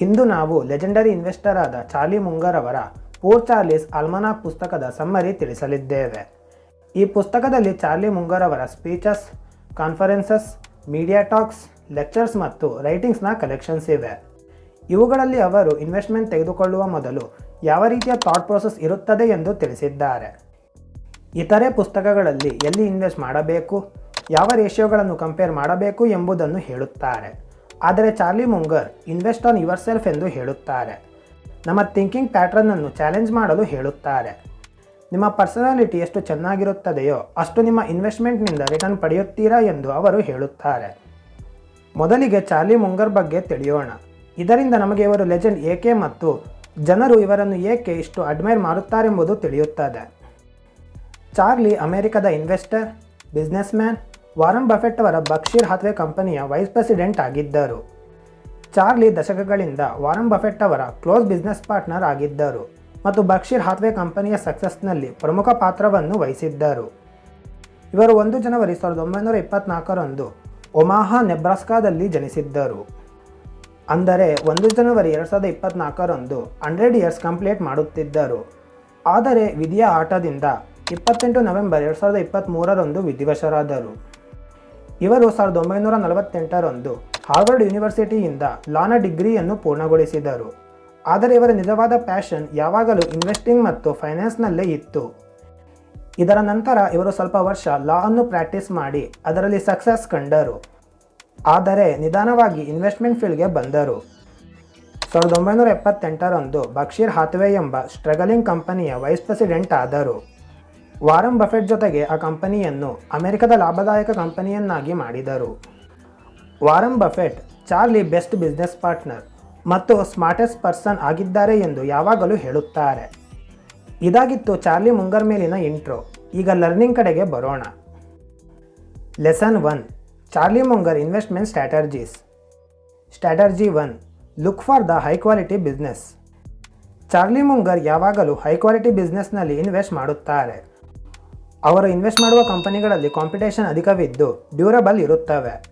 ಇಂದು ನಾವು legendary investor ಆದ Charlie Munger ಅವರ ಪೋರ್ ಚಾರ್ಲಿಸ್ ಪುಸ್ತಕದ ಸಮ್ಮರಿ ತಿಳಿಸಲಿದ್ದೇವೆ. ಈ ಪುಸ್ತಕದಲ್ಲಿ ಚಾರ್ಲಿ ಮುಂಗರ್ ಅವರ speeches conferences media talks lectures ಮತ್ತು ರೈಟಿಂಗ್ಸ್ನ ಕಲೆಕ್ಷನ್ಸ್ ಇವೆ. ಇವುಗಳಲ್ಲಿ ಅವರು ಇನ್ವೆಸ್ಟ್ಮೆಂಟ್ ತೆಗೆದುಕೊಳ್ಳುವ ಮೊದಲು ಯಾವ ರೀತಿಯ ಥಾಟ್ ಪ್ರೋಸೆಸ್ ಇರುತ್ತದೆ ಎಂದು ತಿಳಿಸಿದ್ದಾರೆ. ಇತರೆ ಪುಸ್ತಕಗಳಲ್ಲಿ ಎಲ್ಲಿ ಇನ್ವೆಸ್ಟ್ ಮಾಡಬೇಕು, ಯಾವ ರೇಷಿಯೋಗಳನ್ನು ಕಂಪೇರ್ ಮಾಡಬೇಕು ಎಂಬುದನ್ನು ಹೇಳುತ್ತಾರೆ. ಆದರೆ Charlie Munger, invest on yourself ಎಂದು ಹೇಳುತ್ತಾರೆ. ನಮ್ಮ ಥಿಂಕಿಂಗ್ ಪ್ಯಾಟ್ರನ್ನನ್ನು ಚಾಲೆಂಜ್ ಮಾಡಲು ಹೇಳುತ್ತಾರೆ. ನಿಮ್ಮ ಪರ್ಸನಾಲಿಟಿ ಎಷ್ಟು ಚೆನ್ನಾಗಿರುತ್ತದೆಯೋ ಅಷ್ಟು ನಿಮ್ಮ ಇನ್ವೆಸ್ಟ್ಮೆಂಟ್ನಿಂದ ರಿಟರ್ನ್ ಪಡೆಯುತ್ತೀರಾ ಎಂದು ಅವರು ಹೇಳುತ್ತಾರೆ. ಮೊದಲಿಗೆ ಚಾರ್ಲಿ ಮುಂಗರ್ ಬಗ್ಗೆ ತಿಳಿಯೋಣ. ಇದರಿಂದ ನಮಗೆ ಇವರು ಲೆಜೆಂಡ್ ಏಕೆ ಮತ್ತು ಜನರು ಇವರನ್ನು ಏಕೆ ಇಷ್ಟು ಅಡ್ಮೈರ್ ಮಾಡುತ್ತಾರೆಂಬುದು ತಿಳಿಯುತ್ತದೆ. ಚಾರ್ಲಿ ಅಮೆರಿಕದ investor businessman Warren Buffett ಅವರ ಬಕ್ಷೀರ್ ಹಾತ್ವೆ ಕಂಪನಿಯ ವೈಸ್ ಪ್ರೆಸಿಡೆಂಟ್ ಆಗಿದ್ದರು. ಚಾರ್ಲಿ ದಶಕಗಳಿಂದ ವಾರನ್ ಬಫೆಟ್ ಅವರ ಕ್ಲೋಸ್ ಬಿಸ್ನೆಸ್ ಪಾರ್ಟ್ನರ್ ಆಗಿದ್ದರು ಮತ್ತು ಬಕ್ಷೀರ್ ಹಾತ್ವೆ ಕಂಪನಿಯ ಸಕ್ಸಸ್ನಲ್ಲಿ ಪ್ರಮುಖ ಪಾತ್ರವನ್ನು ವಹಿಸಿದ್ದರು. ಇವರು ಒಂದು ಜನವರಿ ಸಾವಿರದ ಒಂಬೈನೂರ ಇಪ್ಪತ್ನಾಲ್ಕರಂದು ಒಮಾಹಾ, ನೆಬ್ರಾಸ್ಕಾದಲ್ಲಿ ಜನಿಸಿದ್ದರು. ಅಂದರೆ ಒಂದು ಜನವರಿ ಎರಡು ಸಾವಿರದ ಇಪ್ಪತ್ನಾಲ್ಕರಂದು ಹಂಡ್ರೆಡ್ ಇಯರ್ಸ್ ಕಂಪ್ಲೀಟ್ ಮಾಡುತ್ತಿದ್ದರು. ಆದರೆ ವಿಧಿಯ ಆಟದಿಂದ ಇಪ್ಪತ್ತೆಂಟು ನವೆಂಬರ್ ಎರಡು ಸಾವಿರದ ಇಪ್ಪತ್ತ್ಮೂರರಂದು ವಿಧಿವಶರಾದರು. ಇವರು ಸಾವಿರದ ಒಂಬೈನೂರ ನಲವತ್ತೆಂಟರಂದು ಹಾರ್ವರ್ಡ್ ಯೂನಿವರ್ಸಿಟಿಯಿಂದ ಲಾನ ಡಿಗ್ರಿಯನ್ನು ಪೂರ್ಣಗೊಳಿಸಿದರು. ಆದರೆ ಇವರ ನಿಜವಾದ ಪ್ಯಾಷನ್ ಯಾವಾಗಲೂ ಇನ್ವೆಸ್ಟಿಂಗ್ ಮತ್ತು ಫೈನಾನ್ಸ್ನಲ್ಲೇ ಇತ್ತು. ಇದರ ನಂತರ ಇವರು ಸ್ವಲ್ಪ ವರ್ಷ ಲಾ ಅನ್ನು ಪ್ರಾಕ್ಟೀಸ್ ಮಾಡಿ ಅದರಲ್ಲಿ ಸಕ್ಸಸ್ ಕಂಡರು. ಆದರೆ ನಿಧಾನವಾಗಿ ಇನ್ವೆಸ್ಟ್ಮೆಂಟ್ ಫೀಲ್ಡ್ಗೆ ಬಂದರು. ಸಾವಿರದ ಒಂಬೈನೂರ ಎಪ್ಪತ್ತೆಂಟರಂದು ಬಕ್ಷೀರ್ ಹಾತ್ವೆ ಎಂಬ ಸ್ಟ್ರಗಲಿಂಗ್ ಕಂಪನಿಯ ವೈಸ್ ಪ್ರೆಸಿಡೆಂಟ್ ಆದರು. ವಾರನ್ ಬಫೆಟ್ ಜೊತೆಗೆ ಆ ಕಂಪನಿಯನ್ನು ಅಮೆರಿಕದ ಲಾಭದಾಯಕ ಕಂಪನಿಯನ್ನಾಗಿ ಮಾಡಿದರು. Warren Buffett, Charlie best business partner ಮತ್ತು ಸ್ಮಾರ್ಟೆಸ್ಟ್ ಪರ್ಸನ್ ಆಗಿದ್ದಾರೆ ಎಂದು ಯಾವಾಗಲೂ ಹೇಳುತ್ತಾರೆ. ಇದಾಗಿತ್ತು ಚಾರ್ಲಿ ಮುಂಗರ್ ಮೇಲಿನ ಇಂಟ್ರೋ. ಈಗ ಲರ್ನಿಂಗ್ ಕಡೆಗೆ ಬರೋಣ. Lesson one, Charlie Munger investment strategies. Strategy one, look for the high quality business. Charlie Munger ಯಾವಾಗಲೂ ಹೈ ಕ್ವಾಲಿಟಿ ಬಿಸ್ನೆಸ್ನಲ್ಲಿ ಇನ್ವೆಸ್ಟ್ ಮಾಡುತ್ತಾರೆ. ಅವರು ಇನ್ವೆಸ್ಟ್ ಮಾಡುವ ಕಂಪನಿಗಳಲ್ಲಿ ಕಾಂಪಿಟೇಷನ್ ಅಧಿಕವಿದ್ದು ಡ್ಯೂರಬಲ್ ಇರುತ್ತವೆ.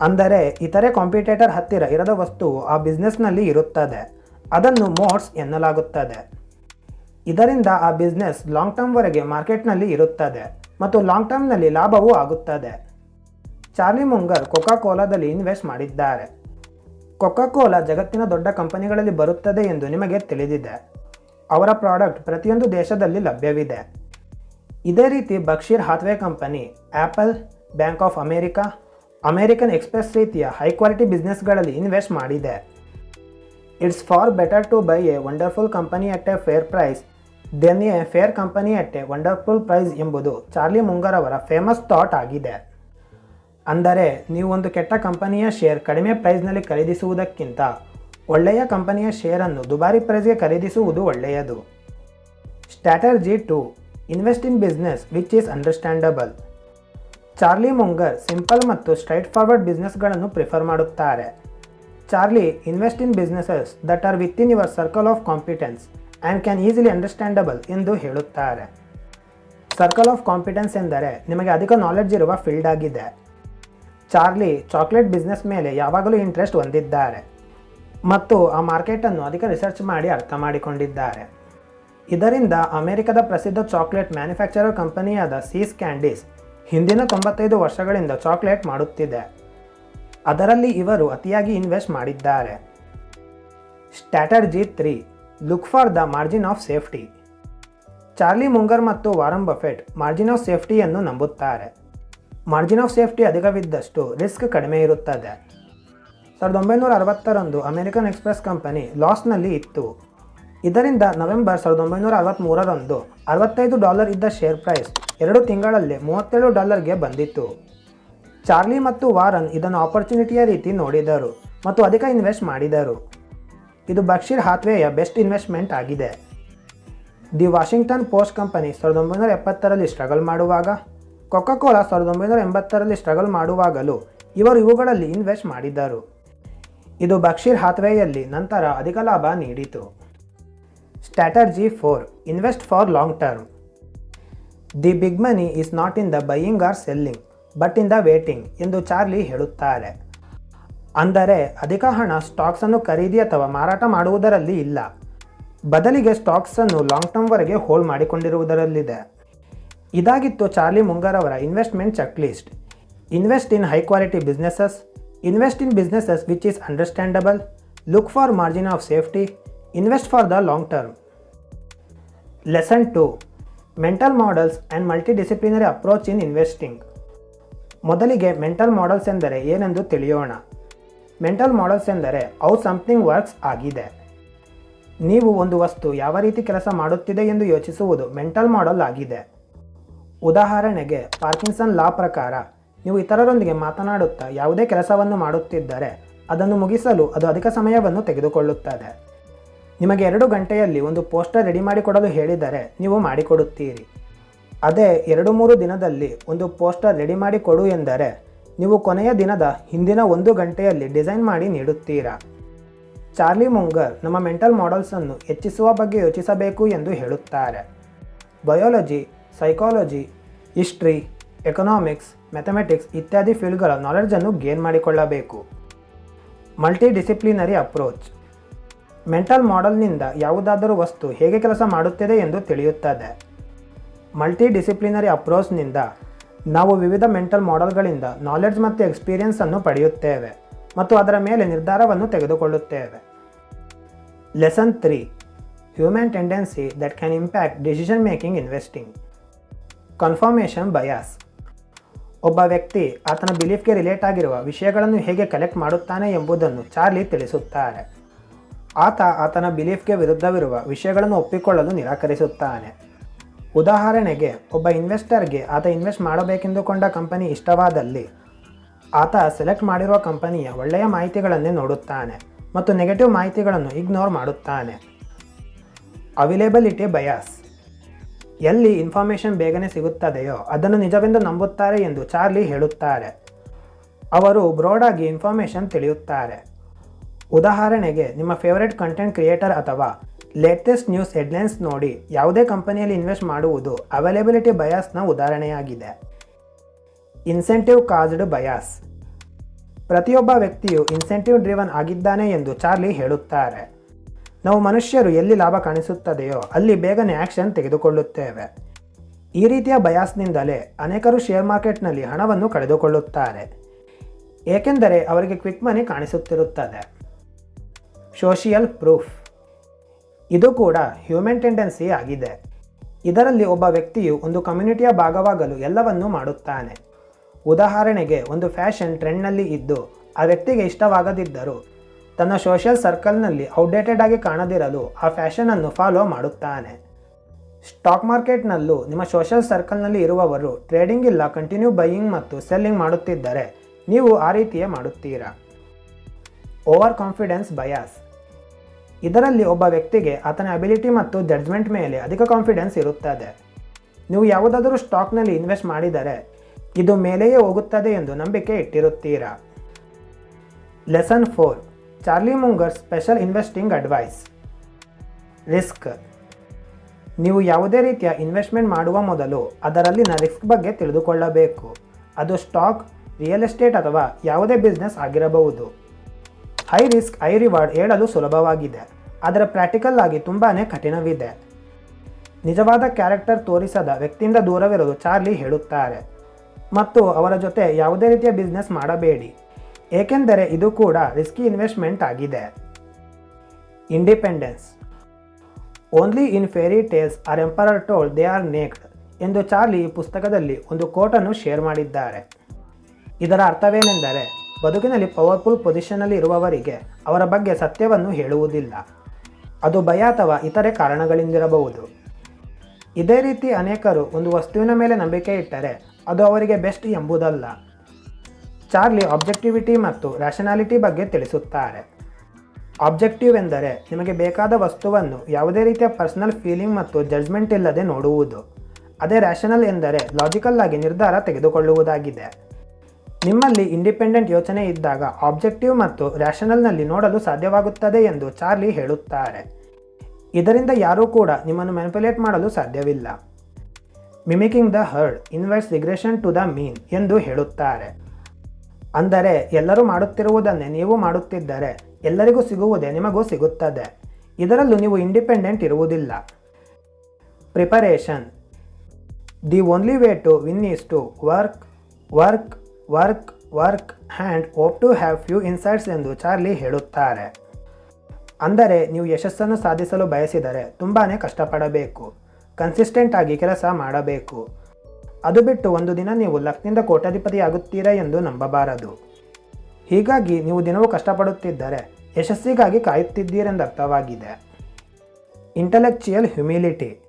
ಅಂದರೆ ಇತರೆ ಕಾಂಪಿಟೇಟರ್ ಹತ್ತಿರ ಇರದ ವಸ್ತುವು ಆ ಬಿಸ್ನೆಸ್ನಲ್ಲಿ ಇರುತ್ತದೆ. ಅದನ್ನು ಮೋಡ್ಸ್ ಎನ್ನಲಾಗುತ್ತದೆ. ಇದರಿಂದ ಆ ಬಿಸ್ನೆಸ್ ಲಾಂಗ್ ಟರ್ಮ್ವರೆಗೆ ಮಾರ್ಕೆಟ್ನಲ್ಲಿ ಇರುತ್ತದೆ ಮತ್ತು ಲಾಂಗ್ ಟರ್ಮ್ನಲ್ಲಿ ಲಾಭವೂ ಆಗುತ್ತದೆ. ಚಾರ್ಲಿ ಮುಂಗರ್ ಕೊಕಾ ಕೋಲಾದಲ್ಲಿ ಇನ್ವೆಸ್ಟ್ ಮಾಡಿದ್ದಾರೆ. ಕೊಕಾ ಕೋಲಾ ಜಗತ್ತಿನ ದೊಡ್ಡ ಕಂಪನಿಗಳಲ್ಲಿ ಬರುತ್ತದೆ ಎಂದು ನಿಮಗೆ ತಿಳಿದಿದೆ. ಅವರ ಪ್ರಾಡಕ್ಟ್ ಪ್ರತಿಯೊಂದು ದೇಶದಲ್ಲಿ ಲಭ್ಯವಿದೆ. ಇದೇ ರೀತಿ Berkshire Hathaway company Apple Bank of America American Express ರೀತಿಯ ಹೈ ಕ್ವಾಲಿಟಿ ಬಿಸ್ನೆಸ್ಗಳಲ್ಲಿ ಇನ್ವೆಸ್ಟ್ ಮಾಡಿದೆ. It's far better to buy a wonderful company at a fair price than a fair company at a wonderful price ಎಂಬುದು Charlie Munger ಅವರ famous thought ಆಗಿದೆ. ಅಂದರೆ, ನೀವು ಒಂದು ಕೆಟ್ಟ ಕಂಪನಿಯ ಶೇರ್ ಕಡಿಮೆ ಪ್ರೈಸ್ನಲ್ಲಿ ಖರೀದಿಸುವುದಕ್ಕಿಂತ ಒಳ್ಳೆಯ ಕಂಪನಿಯ ಶೇರನ್ನು ದುಬಾರಿ ಪ್ರೈಸ್ಗೆ ಖರೀದಿಸುವುದು ಒಳ್ಳೆಯದು. Strategy to invest in business, which is understandable. Charlie Munger simple ಮತ್ತು ಸ್ಟ್ರೈಟ್ ಫಾರ್ವರ್ಡ್ ಬಿಸ್ನೆಸ್ಗಳನ್ನು ಪ್ರಿಫರ್ ಮಾಡುತ್ತಾರೆ. Charlie, invest in businesses that are within your circle of competence and can easily understandable ಎಂದು ಹೇಳುತ್ತಾರೆ. ಸರ್ಕಲ್ ಆಫ್ ಕಾಂಪಿಟೆನ್ಸ್ ಎಂದರೆ ನಿಮಗೆ ಅಧಿಕ knowledge ಇರುವ field ಆಗಿದೆ. ಚಾರ್ಲಿ, ಚಾಕ್ಲೇಟ್ ಬಿಸ್ನೆಸ್ ಮೇಲೆ ಯಾವಾಗಲೂ ಇಂಟ್ರೆಸ್ಟ್ ಹೊಂದಿದ್ದಾರೆ ಮತ್ತು ಆ ಮಾರ್ಕೆಟನ್ನು ಅಧಿಕ ರಿಸರ್ಚ್ ಮಾಡಿ ಅರ್ಥ ಮಾಡಿಕೊಂಡಿದ್ದಾರೆ. ಇದರಿಂದ ಅಮೆರಿಕದ ಪ್ರಸಿದ್ಧ ಚಾಕ್ಲೇಟ್ ಮ್ಯಾನುಫ್ಯಾಕ್ಚರರ್ ಕಂಪನಿಯಾದ ಸೀಸ್ ಕ್ಯಾಂಡೀಸ್ ಹಿಂದಿನ ತೊಂಬತ್ತೈದು ವರ್ಷಗಳಿಂದ ಚಾಕ್ಲೇಟ್ ಮಾಡುತ್ತಿದೆ. ಅದರಲ್ಲಿ ಇವರು ಅತಿಯಾಗಿ ಇನ್ವೆಸ್ಟ್ ಮಾಡಿದ್ದಾರೆ. Strategy three, look for the margin of safety. Charlie Munger ಮತ್ತು ವಾರಂ ಬಫೆಟ್ ಮಾರ್ಜಿನ್ ಆಫ್ ಸೇಫ್ಟಿಯನ್ನು ನಂಬುತ್ತಾರೆ. ಮಾರ್ಜಿನ್ ಆಫ್ ಸೇಫ್ಟಿ ಅಧಿಕವಿದ್ದಷ್ಟು ರಿಸ್ಕ್ ಕಡಿಮೆ ಇರುತ್ತದೆ. ಸಾವಿರದ ಒಂಬೈನೂರ ಅರವತ್ತರಂದು ಅಮೆರಿಕನ್ ಎಕ್ಸ್ಪ್ರೆಸ್ ಕಂಪನಿ ಲಾಸ್ನಲ್ಲಿ ಇತ್ತು. ಇದರಿಂದ ನವೆಂಬರ್ ಸಾವಿರದ ಒಂಬೈನೂರ ಅರವತ್ತ್ಮೂರರಂದು ಅರವತ್ತೈದು ಡಾಲರ್ ಇದ್ದ ಶೇರ್ ಪ್ರೈಸ್ ಎರಡು ತಿಂಗಳಲ್ಲಿ ಮೂವತ್ತೇಳು ಡಾಲರ್ಗೆ ಬಂದಿತ್ತು. ಚಾರ್ಲಿ ಮತ್ತು ವಾರನ್ ಇದನ್ನು ಆಪರ್ಚುನಿಟಿಯ ರೀತಿ ನೋಡಿದರು ಮತ್ತು ಅಧಿಕ ಇನ್ವೆಸ್ಟ್ ಮಾಡಿದರು. ಇದು ಬಕ್ಷೀರ್ ಹಾತ್ವೆಯ ಬೆಸ್ಟ್ ಇನ್ವೆಸ್ಟ್ಮೆಂಟ್ ಆಗಿದೆ. ದಿ ವಾಷಿಂಗ್ಟನ್ ಪೋಸ್ಟ್ ಕಂಪನಿ ಸಾವಿರದ ಒಂಬೈನೂರ ಎಪ್ಪತ್ತರಲ್ಲಿ ಸ್ಟ್ರಗಲ್ ಮಾಡುವಾಗ ಕೊಕೊಕೋಲಾ ಸಾವಿರದ ಒಂಬೈನೂರ ಎಂಬತ್ತರಲ್ಲಿ ಸ್ಟ್ರಗಲ್ ಮಾಡುವಾಗಲೂ ಇವರು ಇವುಗಳಲ್ಲಿ ಇನ್ವೆಸ್ಟ್ ಮಾಡಿದ್ದರು. ಇದು ಬಕ್ಷೀರ್ ಹಾತ್ವೆಯಲ್ಲಿ ನಂತರ ಅಧಿಕ ಲಾಭ ನೀಡಿತು. Strategy four invest for long term the big money is not in the buying or selling but in the waiting ಎಂದು ಚಾರ್ಲಿ ಹೇಳುತ್ತಾರೆ. ಅಂದರೆ, ಅಧಿಕ ಹಣ ಸ್ಟಾಕ್ಸನ್ನು ಖರೀದಿ ಅಥವಾ ಮಾರಾಟ ಮಾಡುವುದರಲ್ಲಿ ಇಲ್ಲ. ಬದಲಿಗೆ ಸ್ಟಾಕ್ಸನ್ನು ಲಾಂಗ್ ಟರ್ಮ್ವರೆಗೆ ಹೋಲ್ಡ್ ಮಾಡಿಕೊಂಡಿರುವುದರಲ್ಲಿದೆ. ಇದಾಗಿತ್ತು ಚಾರ್ಲಿ ಮುಂಗರ್ ಅವರ investment checklist invest in high quality businesses invest in businesses which is understandable look for margin of safety invest for the long term. Lesson two, mental models and multidisciplinary approach in investing. ಮೊದಲಿಗೆ mental models ಎಂದರೆ ಏನೆಂದು ತಿಳಿಯೋಣ. Mental models ಎಂದರೆ how something works ಆಗಿದೆ. ನೀವು ಒಂದು ವಸ್ತು ಯಾವ ರೀತಿ ಕೆಲಸ ಮಾಡುತ್ತಿದೆ ಎಂದು ಯೋಚಿಸುವುದು ಮೆಂಟಲ್ ಮಾಡೆಲ್ ಆಗಿದೆ. ಉದಾಹರಣೆಗೆ, ಪಾರ್ಕಿನ್ಸನ್ ಲಾ ಪ್ರಕಾರ, ನೀವು ಇತರರೊಂದಿಗೆ ಮಾತನಾಡುತ್ತಾ ಯಾವುದೇ ಕೆಲಸವನ್ನು ಮಾಡುತ್ತಿದ್ದರೆ, ಅದನ್ನು ಮುಗಿಸಲು ಅದು ಅಧಿಕ ಸಮಯವನ್ನು ತೆಗೆದುಕೊಳ್ಳುತ್ತದೆ. ನಿಮಗೆ ಎರಡು ಗಂಟೆಯಲ್ಲಿ ಒಂದು ಪೋಸ್ಟರ್ ರೆಡಿ ಮಾಡಿಕೊಡಲು ಹೇಳಿದರೆ ನೀವು ಮಾಡಿಕೊಡುತ್ತೀರಿ. ಅದೇ ಎರಡು ಮೂರು ದಿನದಲ್ಲಿ ಒಂದು ಪೋಸ್ಟರ್ ರೆಡಿ ಮಾಡಿ ಕೊಡು ಎಂದರೆ ನೀವು ಕೊನೆಯ ದಿನದ ಹಿಂದಿನ ಒಂದು ಗಂಟೆಯಲ್ಲಿ ಡಿಸೈನ್ ಮಾಡಿ ನೀಡುತ್ತೀರಾ. ಚಾರ್ಲಿ ಮುಂಗರ್ ನಮ್ಮ ಮೆಂಟಲ್ ಮಾಡೆಲ್ಸನ್ನು ಹೆಚ್ಚಿಸುವ ಬಗ್ಗೆ ಯೋಚಿಸಬೇಕು ಎಂದು ಹೇಳುತ್ತಾರೆ. Biology, psychology, history, economics, mathematics ಇತ್ಯಾದಿ ಫೀಲ್ಡ್ಗಳ ನಾಲೆಡ್ಜನ್ನು ಗೇನ್ ಮಾಡಿಕೊಳ್ಳಬೇಕು. Multidisciplinary approach. ಮೆಂಟಲ್ ಮಾಡೆಲ್ನಿಂದ ಯಾವುದಾದರೂ ವಸ್ತು ಹೇಗೆ ಕೆಲಸ ಮಾಡುತ್ತದೆ ಎಂದು ತಿಳಿಯುತ್ತದೆ. ಮಲ್ಟಿ ಡಿಸಿಪ್ಲಿನರಿ ಅಪ್ರೋಚ್ನಿಂದ ನಾವು ವಿವಿಧ ಮೆಂಟಲ್ ಮಾಡೆಲ್ಗಳಿಂದ ನಾಲೆಡ್ಜ್ ಮತ್ತು ಎಕ್ಸ್ಪೀರಿಯನ್ಸನ್ನು ಪಡೆಯುತ್ತೇವೆ ಮತ್ತು ಅದರ ಮೇಲೆ ನಿರ್ಧಾರವನ್ನು ತೆಗೆದುಕೊಳ್ಳುತ್ತೇವೆ. Lesson three human tendency that can impact decision making investing confirmation bias ಒಬ್ಬ ವ್ಯಕ್ತಿ ಆತನ ಬಿಲೀಫ್ಗೆ ರಿಲೇಟ್ ಆಗಿರುವ ವಿಷಯಗಳನ್ನು ಹೇಗೆ ಕಲೆಕ್ಟ್ ಮಾಡುತ್ತಾನೆ ಎಂಬುದನ್ನು ಚಾರ್ಲಿ ತಿಳಿಸುತ್ತಾರೆ. ಆತ ಆತನ ಬಿಲೀಫ್ಗೆ ವಿರುದ್ಧವಿರುವ ವಿಷಯಗಳನ್ನು ಒಪ್ಪಿಕೊಳ್ಳಲು ನಿರಾಕರಿಸುತ್ತಾನೆ. ಉದಾಹರಣೆಗೆ, ಒಬ್ಬ ಇನ್ವೆಸ್ಟರ್ಗೆ ಆತ ಇನ್ವೆಸ್ಟ್ ಮಾಡಬೇಕೆಂದುಕೊಂಡ ಕಂಪನಿ ಇಷ್ಟವಾದಲ್ಲಿ, ಆತ ಸೆಲೆಕ್ಟ್ ಮಾಡಿರುವ ಕಂಪನಿಯ ಒಳ್ಳೆಯ ಮಾಹಿತಿಗಳನ್ನೇ ನೋಡುತ್ತಾನೆ ಮತ್ತು ನೆಗೆಟಿವ್ ಮಾಹಿತಿಗಳನ್ನು ಇಗ್ನೋರ್ ಮಾಡುತ್ತಾನೆ. Availability bias. ಎಲ್ಲಿ ಇನ್ಫಾರ್ಮೇಷನ್ ಬೇಗನೆ ಸಿಗುತ್ತದೆಯೋ ಅದನ್ನು ನಿಜವೆಂದು ನಂಬುತ್ತಾರೆ ಎಂದು ಚಾರ್ಲಿ ಹೇಳುತ್ತಾರೆ. ಅವರು ಬ್ರಾಡಾಗಿ ಇನ್ಫಾರ್ಮೇಷನ್ ತಿಳಿಯುತ್ತಾರೆ. ಉದಾಹರಣೆಗೆ, ನಿಮ್ಮ ಫೇವರೆಟ್ ಕಂಟೆಂಟ್ ಕ್ರಿಯೇಟರ್ ಅಥವಾ ಲೇಟೆಸ್ಟ್ ನ್ಯೂಸ್ ಹೆಡ್ಲೈನ್ಸ್ ನೋಡಿ, ಯಾವುದೇ ಕಂಪನಿಯಲ್ಲಿ ಇನ್ವೆಸ್ಟ್ ಮಾಡುವುದು ಅವೈಲೇಬಿಲಿಟಿ ಬಯಾಸ್ನ ಉದಾಹರಣೆಯಾಗಿದೆ. ಇನ್ಸೆಂಟಿವ್ ಕಾಸ್ಡ್ ಬಯಾಸ್ ಪ್ರತಿಯೊಬ್ಬ ವ್ಯಕ್ತಿಯು ಇನ್ಸೆಂಟಿವ್ ಡ್ರಿವನ್ ಆಗಿದ್ದಾನೆ ಎಂದು ಚಾರ್ಲಿ ಹೇಳುತ್ತಾರೆ. ನಾವು ಮನುಷ್ಯರು ಎಲ್ಲಿ ಲಾಭ ಕಾಣಿಸುತ್ತದೆಯೋ, ಅಲ್ಲಿ ಬೇಗನೆ ಆ್ಯಕ್ಷನ್ ತೆಗೆದುಕೊಳ್ಳುತ್ತೇವೆ. ಈ ರೀತಿಯ ಬಯಾಸ್ನಿಂದಲೇ ಅನೇಕರು ಶೇರ್ ಮಾರ್ಕೆಟ್ನಲ್ಲಿ ಹಣವನ್ನು ಕಳೆದುಕೊಳ್ಳುತ್ತಾರೆ. ಏಕೆಂದರೆ, ಅವರಿಗೆ ಕ್ವಿಕ್ ಮನಿ ಕಾಣಿಸುತ್ತಿರುತ್ತದೆ. ಸೋಷಿಯಲ್ ಪ್ರೂಫ್ ಇದು ಕೂಡ ಹ್ಯೂಮನ್ ಟೆಂಡೆನ್ಸಿ ಆಗಿದೆ. ಇದರಲ್ಲಿ ಒಬ್ಬ ವ್ಯಕ್ತಿಯು ಒಂದು ಕಮ್ಯುನಿಟಿಯ ಭಾಗವಾಗಲು ಎಲ್ಲವನ್ನೂ ಮಾಡುತ್ತಾನೆ. ಉದಾಹರಣೆಗೆ, ಒಂದು ಫ್ಯಾಷನ್ ಟ್ರೆಂಡ್ನಲ್ಲಿ ಇದ್ದು, ಆ ವ್ಯಕ್ತಿಗೆ ಇಷ್ಟವಾಗದಿದ್ದರೂ, ತನ್ನ ಸೋಷಿಯಲ್ ಸರ್ಕಲ್ನಲ್ಲಿ ಔಟ್ಡೇಟೆಡ್ ಆಗಿ ಕಾಣದಿರಲು ಆ ಫ್ಯಾಷನನ್ನು ಫಾಲೋ ಮಾಡುತ್ತಾನೆ. ಸ್ಟಾಕ್ ಮಾರ್ಕೆಟ್ನಲ್ಲೂ ನಿಮ್ಮ ಸೋಷಿಯಲ್ ಸರ್ಕಲ್ನಲ್ಲಿ ಇರುವವರು ಟ್ರೇಡಿಂಗ್ ಇಲ್ಲ ಕಂಟಿನ್ಯೂ ಬೈಯಿಂಗ್ ಮತ್ತು ಸೆಲ್ಲಿಂಗ್ ಮಾಡುತ್ತಿದ್ದರೆ, ನೀವು ಆ ರೀತಿಯೇ ಮಾಡುತ್ತೀರಾ? ಓವರ್ ಕಾನ್ಫಿಡೆನ್ಸ್ ಬಯಾಸ್ ಇದರಲ್ಲಿ ಒಬ್ಬ ವ್ಯಕ್ತಿಗೆ ಆತನ ಅಬಿಲಿಟಿ ಮತ್ತು ಜಡ್ಜ್ಮೆಂಟ್ ಮೇಲೆ ಅಧಿಕ ಕಾನ್ಫಿಡೆನ್ಸ್ ಇರುತ್ತದೆ. ನೀವು ಯಾವುದಾದರೂ ಸ್ಟಾಕ್ನಲ್ಲಿ ಇನ್ವೆಸ್ಟ್ ಮಾಡಿದರೆ, ಇದು ಮೇಲೆಯೇ ಹೋಗುತ್ತದೆ ಎಂದು ನಂಬಿಕೆ ಇಟ್ಟಿರುತ್ತೀರಾ? Lesson four Charlie Munger special investing advice risk ನೀವು ಯಾವುದೇ ರೀತಿಯ ಇನ್ವೆಸ್ಟ್ಮೆಂಟ್ ಮಾಡುವ ಮೊದಲು ಅದರಲ್ಲಿನ ರಿಸ್ಕ್ ಬಗ್ಗೆ ತಿಳಿದುಕೊಳ್ಳಬೇಕು. ಅದು ಸ್ಟಾಕ್ ರಿಯಲ್ ಎಸ್ಟೇಟ್ ಅಥವಾ ಯಾವುದೇ ಬಿಸ್ನೆಸ್ ಆಗಿರಬಹುದು. ಹೈ ರಿಸ್ಕ್ ಹೈ ರಿವಾರ್ಡ್ ಹೇಳಲು ಸುಲಭವಾಗಿದೆ. ಆದರೆ ಪ್ರಾಕ್ಟಿಕಲ್ ಆಗಿ ತುಂಬಾ ಕಠಿಣವಿದೆ. ನಿಜವಾದ ಕ್ಯಾರೆಕ್ಟರ್ ತೋರಿಸದ ವ್ಯಕ್ತಿಯಿಂದ ದೂರವಿರಲು ಚಾರ್ಲಿ ಹೇಳುತ್ತಾರೆ. ಮತ್ತು ಅವರ ಜೊತೆ ಯಾವುದೇ ರೀತಿಯ ಬಿಸ್ನೆಸ್ ಮಾಡಬೇಡಿ. ಏಕೆಂದರೆ ಇದು ಕೂಡ ರಿಸ್ಕಿ ಇನ್ವೆಸ್ಟ್ಮೆಂಟ್ ಆಗಿದೆ. Independence only in fairy tales are emperor told they are naked ಎಂದು ಚಾರ್ಲಿ ಈ ಪುಸ್ತಕದಲ್ಲಿ ಒಂದು ಕೋಟನ್ನು ಶೇರ್ ಮಾಡಿದ್ದಾರೆ. ಇದರ ಅರ್ಥವೇನೆಂದರೆ, ಬದುಕಿನಲ್ಲಿ ಪವರ್ಫುಲ್ ಪೊಸಿಷನ್ನಲ್ಲಿ ಇರುವವರಿಗೆ ಅವರ ಬಗ್ಗೆ ಸತ್ಯವನ್ನು ಹೇಳುವುದಿಲ್ಲ. ಅದು ಭಯ ಅಥವಾ ಇತರೆ ಕಾರಣಗಳಿಂದಿರಬಹುದು. ಇದೇ ರೀತಿ ಅನೇಕರು ಒಂದು ವಸ್ತುವಿನ ಮೇಲೆ ನಂಬಿಕೆ ಇಟ್ಟರೆ ಅದು ಅವರಿಗೆ ಬೆಸ್ಟ್ ಎಂಬುದಲ್ಲ. ಚಾರ್ಲಿ ಆಬ್ಜೆಕ್ಟಿವಿಟಿ ಮತ್ತು ರ್ಯಾಷನಾಲಿಟಿ ಬಗ್ಗೆ ತಿಳಿಸುತ್ತಾರೆ. ಆಬ್ಜೆಕ್ಟಿವ್ ಎಂದರೆ ನಿಮಗೆ ಬೇಕಾದ ವಸ್ತುವನ್ನು ಯಾವುದೇ ರೀತಿಯ ಪರ್ಸನಲ್ ಫೀಲಿಂಗ್ ಮತ್ತು ಜಡ್ಜ್ಮೆಂಟ್ ಇಲ್ಲದೆ ನೋಡುವುದು. ಅದೇ ರ್ಯಾಷನಲ್ ಎಂದರೆ ಲಾಜಿಕಲ್ ಆಗಿ ನಿರ್ಧಾರ ತೆಗೆದುಕೊಳ್ಳುವುದಾಗಿದೆ. ನಿಮ್ಮಲ್ಲಿ ಇಂಡಿಪೆಂಡೆಂಟ್ ಯೋಚನೆ ಇದ್ದಾಗ ಆಬ್ಜೆಕ್ಟಿವ್ ಮತ್ತು ರ್ಯಾಷನಲ್ನಲ್ಲಿ ನೋಡಲು ಸಾಧ್ಯವಾಗುತ್ತದೆ ಎಂದು ಚಾರ್ಲಿ ಹೇಳುತ್ತಾರೆ. ಇದರಿಂದ ಯಾರೂ ಕೂಡ ನಿಮ್ಮನ್ನು ಮ್ಯಾನಿಪುಲೇಟ್ ಮಾಡಲು ಸಾಧ್ಯವಿಲ್ಲ. Mimicking the herd inverse regression to the mean ಎಂದು ಹೇಳುತ್ತಾರೆ. ಅಂದರೆ, ಎಲ್ಲರೂ ಮಾಡುತ್ತಿರುವುದನ್ನೇ ನೀವು ಮಾಡುತ್ತಿದ್ದರೆ, ಎಲ್ಲರಿಗೂ ಸಿಗುವುದೇ ನಿಮಗೂ ಸಿಗುತ್ತದೆ. ಇದರಲ್ಲೂ ನೀವು ಇಂಡಿಪೆಂಡೆಂಟ್ ಇರುವುದಿಲ್ಲ. Preparation. The only way to win is to work work work work and hope to have few insights ಎಂದು ಚಾರ್ಲಿ ಹೇಳುತ್ತಾರೆ. ಅಂದರೆ, ನೀವು ಯಶಸ್ಸನ್ನು ಸಾಧಿಸಲು ಬಯಸಿದರೆ ತುಂಬಾ ಕಷ್ಟಪಡಬೇಕು ಕನ್ಸಿಸ್ಟೆಂಟ್ ಆಗಿ ಕೆಲಸ ಮಾಡಬೇಕು. ಅದು ಬಿಟ್ಟು ಒಂದು ದಿನ ನೀವು ಲಕ್ನಿಂದ ಕೋಟ್ಯಾಧಿಪತಿಯಾಗುತ್ತೀರಾ ಎಂದು ನಂಬಬಾರದು. ಹೀಗಾಗಿ ನೀವು ದಿನವೂ ಕಷ್ಟಪಡುತ್ತಿದ್ದರೆ ಯಶಸ್ಸಿಗಾಗಿ ಕಾಯುತ್ತಿದ್ದೀರೆಂದರ್ಥವಾಗಿದೆ ಇಂಟಲೆಕ್ಚುಯಲ್ ಹ್ಯುಮಿಲಿಟಿ.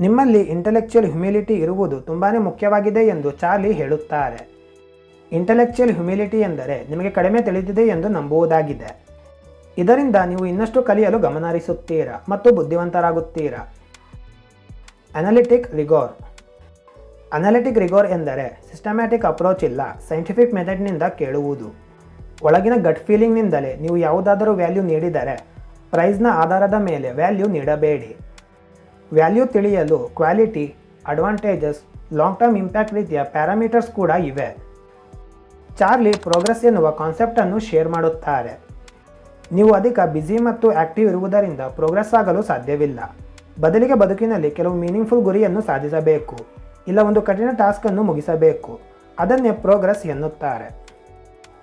ನಿಮ್ಮಲ್ಲಿ ಇಂಟಲೆಕ್ಚುಯಲ್ ಹ್ಯುಮಿಲಿಟಿ ಇರುವುದು ತುಂಬಾ ಮುಖ್ಯವಾಗಿದೆ ಎಂದು ಚಾರ್ಲಿ ಹೇಳುತ್ತಾರೆ. ಇಂಟಲೆಕ್ಚುಯಲ್ ಹ್ಯುಮಿಲಿಟಿ ಎಂದರೆ ನಿಮಗೆ ಕಡಿಮೆ ತಿಳಿದಿದೆ ಎಂದು ನಂಬುವುದಾಗಿದೆ. ಇದರಿಂದ ನೀವು ಇನ್ನಷ್ಟು ಕಲಿಯಲು ಗಮನಹರಿಸುತ್ತೀರಾ ಮತ್ತು ಬುದ್ಧಿವಂತರಾಗುತ್ತೀರಾ? ಅನಾಲಿಟಿಕ್ ರಿಗೋರ್ ಅನಾಲಿಟಿಕ್ ರಿಗೋರ್ ಎಂದರೆ ಸಿಸ್ಟಮ್ಯಾಟಿಕ್ ಅಪ್ರೋಚ್ ಇಲ್ಲ ಸೈಂಟಿಫಿಕ್ ಮೆಥಡ್ನಿಂದ ಕೇಳುವುದು. ಒಳಗಿನ ಗಟ್ ಫೀಲಿಂಗ್ನಿಂದಲೇ ನೀವು ಯಾವುದಾದರೂ ವ್ಯಾಲ್ಯೂ ನೀಡಿದರೆ ಪ್ರೈಸ್ನ ಆಧಾರದ ಮೇಲೆ ವ್ಯಾಲ್ಯೂ ನೀಡಬೇಡಿ. ವ್ಯಾಲ್ಯೂ ತಿಳಿಯಲು quality advantages long term impact ರೀತಿಯ ಪ್ಯಾರಾಮೀಟರ್ಸ್ ಕೂಡ ಇವೆ. ಚಾರ್ಲಿ ಪ್ರೋಗ್ರೆಸ್ ಎನ್ನುವ ಕಾನ್ಸೆಪ್ಟನ್ನು ಶೇರ್ ಮಾಡುತ್ತಾರೆ. ನೀವು ಅಧಿಕ ಬ್ಯುಸಿ ಮತ್ತು ಆಕ್ಟಿವ್ ಇರುವುದರಿಂದ ಪ್ರೋಗ್ರೆಸ್ ಆಗಲು ಸಾಧ್ಯವಿಲ್ಲ. ಬದಲಿಗೆ ಬದುಕಿನಲ್ಲಿ ಕೆಲವು ಮೀನಿಂಗ್ಫುಲ್ ಗುರಿಯನ್ನು ಸಾಧಿಸಬೇಕು, ಇಲ್ಲ ಒಂದು ಕಠಿಣ ಟಾಸ್ಕನ್ನು ಮುಗಿಸಬೇಕು, ಅದನ್ನೇ ಪ್ರೋಗ್ರೆಸ್ ಎನ್ನುತ್ತಾರೆ.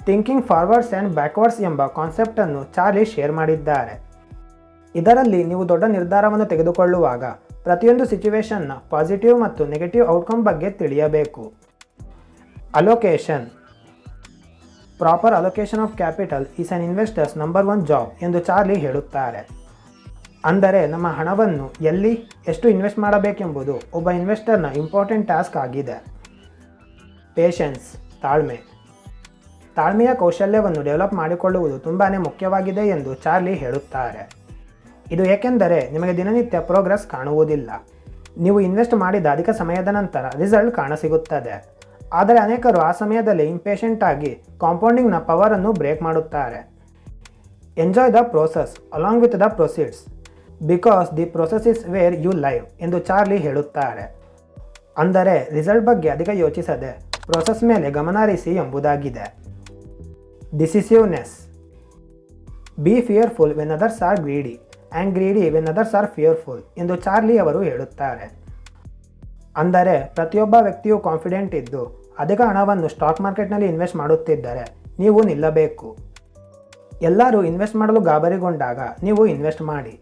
ಥಿಂಕಿಂಗ್ ಫಾರ್ವರ್ಡ್ಸ್ ಆ್ಯಂಡ್ ಬ್ಯಾಕ್ವರ್ಡ್ಸ್ ಎಂಬ ಕಾನ್ಸೆಪ್ಟನ್ನು ಚಾರ್ಲಿ ಶೇರ್ ಮಾಡಿದ್ದಾರೆ. ಇದರಲ್ಲಿ ನೀವು ದೊಡ್ಡ ನಿರ್ಧಾರವನ್ನು ತೆಗೆದುಕೊಳ್ಳುವಾಗ ಪ್ರತಿಯೊಂದು ಸಿಚುವೇಶನ್ನ ಪಾಸಿಟಿವ್ ಮತ್ತು ನೆಗೆಟಿವ್ ಔಟ್ಕಮ್ ಬಗ್ಗೆ ತಿಳಿಯಬೇಕು. Allocation proper allocation of capital is an investor's number one job ಎಂದು ಚಾರ್ಲಿ ಹೇಳುತ್ತಾರೆ. ಅಂದರೆ ನಮ್ಮ ಹಣವನ್ನು ಎಲ್ಲಿ, ಎಷ್ಟು ಇನ್ವೆಸ್ಟ್ ಮಾಡಬೇಕೆಂಬುದು ಒಬ್ಬ ಇನ್ವೆಸ್ಟರ್ನ ಇಂಪಾರ್ಟೆಂಟ್ ಟಾಸ್ಕ್ ಆಗಿದೆ. ಪೇಷನ್ಸ್ ತಾಳ್ಮೆ. ತಾಳ್ಮೆಯ ಕೌಶಲ್ಯವನ್ನು ಡೆವಲಪ್ ಮಾಡಿಕೊಳ್ಳುವುದು ತುಂಬಾ ಮುಖ್ಯವಾಗಿದೆ ಎಂದು ಚಾರ್ಲಿ ಹೇಳುತ್ತಾರೆ. ಇದು ಏಕೆಂದರೆ ನಿಮಗೆ ದಿನನಿತ್ಯ ಪ್ರೋಗ್ರೆಸ್ ಕಾಣುವುದಿಲ್ಲ. ನೀವು ಇನ್ವೆಸ್ಟ್ ಮಾಡಿದ ಅಧಿಕ ಸಮಯದ ನಂತರ ರಿಸಲ್ಟ್ ಕಾಣಸಿಗುತ್ತದೆ. ಆದರೆ ಅನೇಕರು ಆ ಸಮಯದಲ್ಲಿ ಇಂಪೇಷೆಂಟ್ ಆಗಿ ಕಾಂಪೌಂಡಿಂಗ್ನ ಪವರನ್ನು ಬ್ರೇಕ್ ಮಾಡುತ್ತಾರೆ. Enjoy the process along with the proceeds because the process is where you live ಎಂದು ಚಾರ್ಲಿ ಹೇಳುತ್ತಾರೆ. ಅಂದರೆ ರಿಸಲ್ಟ್ ಬಗ್ಗೆ ಅಧಿಕ ಯೋಚಿಸದೆ ಪ್ರೋಸೆಸ್ ಮೇಲೆ ಗಮನಹರಿಸಿ ಎಂಬುದಾಗಿದೆ. Decisiveness be fearful when others are greedy and greedy when others are fearful ಎಂದು ಚಾರ್ಲಿ ಅವರು ಹೇಳುತ್ತಾರೆ. ಅಂದರೆ ಪ್ರತಿಯೊಬ್ಬ ವ್ಯಕ್ತಿಯು ಕಾನ್ಫಿಡೆಂಟ್ ಇದ್ದು ಅಧಿಕ ಹಣವನ್ನು ಸ್ಟಾಕ್ ಮಾರ್ಕೆಟ್ನಲ್ಲಿ ಇನ್ವೆಸ್ಟ್ ಮಾಡುತ್ತಿದ್ದರೆ ನೀವು ನಿಲ್ಲಬೇಕು. ಎಲ್ಲರೂ ಇನ್ವೆಸ್ಟ್ ಮಾಡಲು ಗಾಬರಿಗೊಂಡಾಗ ನೀವು ಇನ್ವೆಸ್ಟ್ ಮಾಡಿ.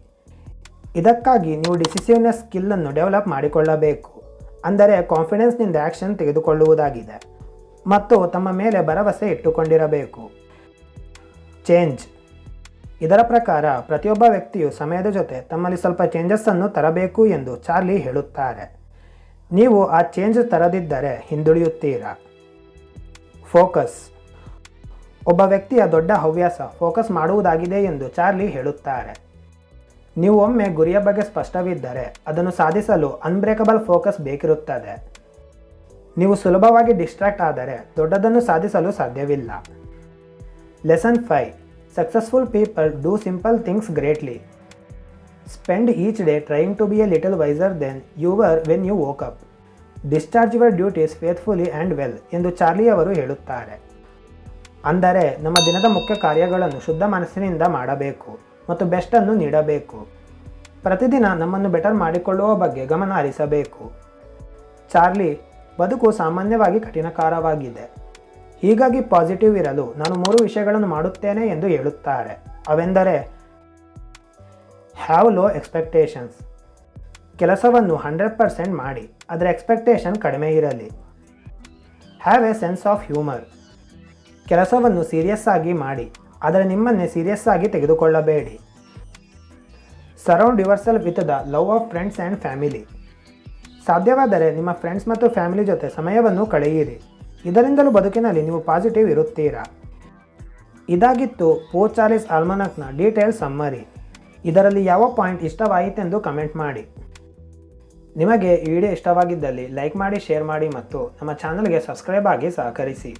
ಇದಕ್ಕಾಗಿ ನೀವು ಡಿಸಿಸಿವ್ನೆಸ್ ಸ್ಕಿಲ್ಲನ್ನು ಡೆವಲಪ್ ಮಾಡಿಕೊಳ್ಳಬೇಕು. ಅಂದರೆ ಕಾನ್ಫಿಡೆನ್ಸ್ನಿಂದ ಆ್ಯಕ್ಷನ್ ತೆಗೆದುಕೊಳ್ಳುವುದಾಗಿದೆ. ಮತ್ತು ತಮ್ಮ ಮೇಲೆ ಭರವಸೆ ಇಟ್ಟುಕೊಂಡಿರಬೇಕು. ಚೇಂಜ್ ಇದರ ಪ್ರಕಾರ ಪ್ರತಿಯೊಬ್ಬ ವ್ಯಕ್ತಿಯು ಸಮಯದ ಜೊತೆ ತಮ್ಮಲ್ಲಿ ಸ್ವಲ್ಪ ಚೇಂಜಸ್ಸನ್ನು ತರಬೇಕು ಎಂದು ಚಾರ್ಲಿ ಹೇಳುತ್ತಾರೆ. ನೀವು ಆ ಚೇಂಜ್ ತರದಿದ್ದರೆ ಹಿಂದುಳಿಯುತ್ತೀರಾ? ಫೋಕಸ್ ಒಬ್ಬ ವ್ಯಕ್ತಿಯ ದೊಡ್ಡ ಹವ್ಯಾಸ ಫೋಕಸ್ ಮಾಡುವುದಾಗಿದೆ ಎಂದು ಚಾರ್ಲಿ ಹೇಳುತ್ತಾರೆ. ನೀವು ಒಮ್ಮೆ ಗುರಿಯ ಬಗ್ಗೆ ಸ್ಪಷ್ಟವಿದ್ದರೆ ಅದನ್ನು ಸಾಧಿಸಲು ಅನ್ಬ್ರೇಕಬಲ್ ಫೋಕಸ್ ಬೇಕಿರುತ್ತದೆ. ನೀವು ಸುಲಭವಾಗಿ ಡಿಸ್ಟ್ರಾಕ್ಟ್ ಆದರೆ ದೊಡ್ಡದನ್ನು ಸಾಧಿಸಲು ಸಾಧ್ಯವಿಲ್ಲ. Lesson five successful people do simple things greatly spend each day to to be a little wiser than your when you woke up. Discharge your duties faithfully and well ಎಂದು Charlie ಅವರು ಹೇಳುತ್ತಾರೆ. ಅಂದರೆ ನಮ್ಮ ದಿನದ ಮುಖ್ಯ ಕಾರ್ಯಗಳನ್ನು ಶುದ್ಧ ಮನಸ್ಸಿನಿಂದ ಮಾಡಬೇಕು ಮತ್ತು ಬೆಸ್ಟನ್ನು ನೀಡಬೇಕು. ಪ್ರತಿದಿನ ನಮ್ಮನ್ನು ಬೆಟರ್ ಮಾಡಿಕೊಳ್ಳುವ ಬಗ್ಗೆ ಗಮನ ಹರಿಸಬೇಕು. ಚಾರ್ಲಿ, ಬದುಕು ಸಾಮಾನ್ಯವಾಗಿ ಕಠಿಣಕಾರವಾಗಿದೆ. ಹೀಗಾಗಿ ಪಾಸಿಟಿವ್ ಇರಲು ನಾನು ಮೂರು ವಿಷಯಗಳನ್ನು ಮಾಡುತ್ತೇನೆ ಎಂದು ಹೇಳುತ್ತಾರೆ. ಅವೆಂದರೆ ಹ್ಯಾವ್ ಲೋ ಎಕ್ಸ್ಪೆಕ್ಟೇಷನ್ಸ್ ಕೆಲಸವನ್ನು ಹಂಡ್ರೆಡ್ ಪರ್ಸೆಂಟ್ ಮಾಡಿ, ಅದರ ಎಕ್ಸ್ಪೆಕ್ಟೇಷನ್ ಕಡಿಮೆ ಇರಲಿ. Have a sense of humour ಕೆಲಸವನ್ನು ಸೀರಿಯಸ್ ಆಗಿ ಮಾಡಿ, ಆದರೆ ನಿಮ್ಮನ್ನೇ ಸೀರಿಯಸ್ ಆಗಿ ತೆಗೆದುಕೊಳ್ಳಬೇಡಿ. Surround yourself with the love of friends and family ಸಾಧ್ಯವಾದರೆ ನಿಮ್ಮ ಫ್ರೆಂಡ್ಸ್ ಮತ್ತು ಫ್ಯಾಮಿಲಿ ಜೊತೆ ಸಮಯವನ್ನು ಕಳೆಯಿರಿ. ಇದರಿಂದಲೂ ಬದುಕಿನಲ್ಲಿ ನೀವು ಪಾಸಿಟಿವ್ ಇರುತ್ತೀರಾ? ಇದಾಗಿತ್ತು ಪೋ ಚಾರ್ಲಿಸ್ ಆಲ್ಮನಕ್ನ ಡೀಟೇಲ್ ಸಮ್ಮರಿ ಇದರಲ್ಲಿ ಯಾವ ಪಾಯಿಂಟ್ ಇಷ್ಟವಾಯಿತೆಂದು ಕಮೆಂಟ್ ಮಾಡಿ. ನಿಮಗೆ ಈ ವಿಡಿಯೋ ಇಷ್ಟವಾಗಿದ್ದಲ್ಲಿ ಲೈಕ್ ಮಾಡಿ, ಶೇರ್ ಮಾಡಿ ಮತ್ತು ನಮ್ಮ ಚಾನಲ್ಗೆ ಸಬ್ಸ್ಕ್ರೈಬ್ ಆಗಿ ಸಹಕರಿಸಿ.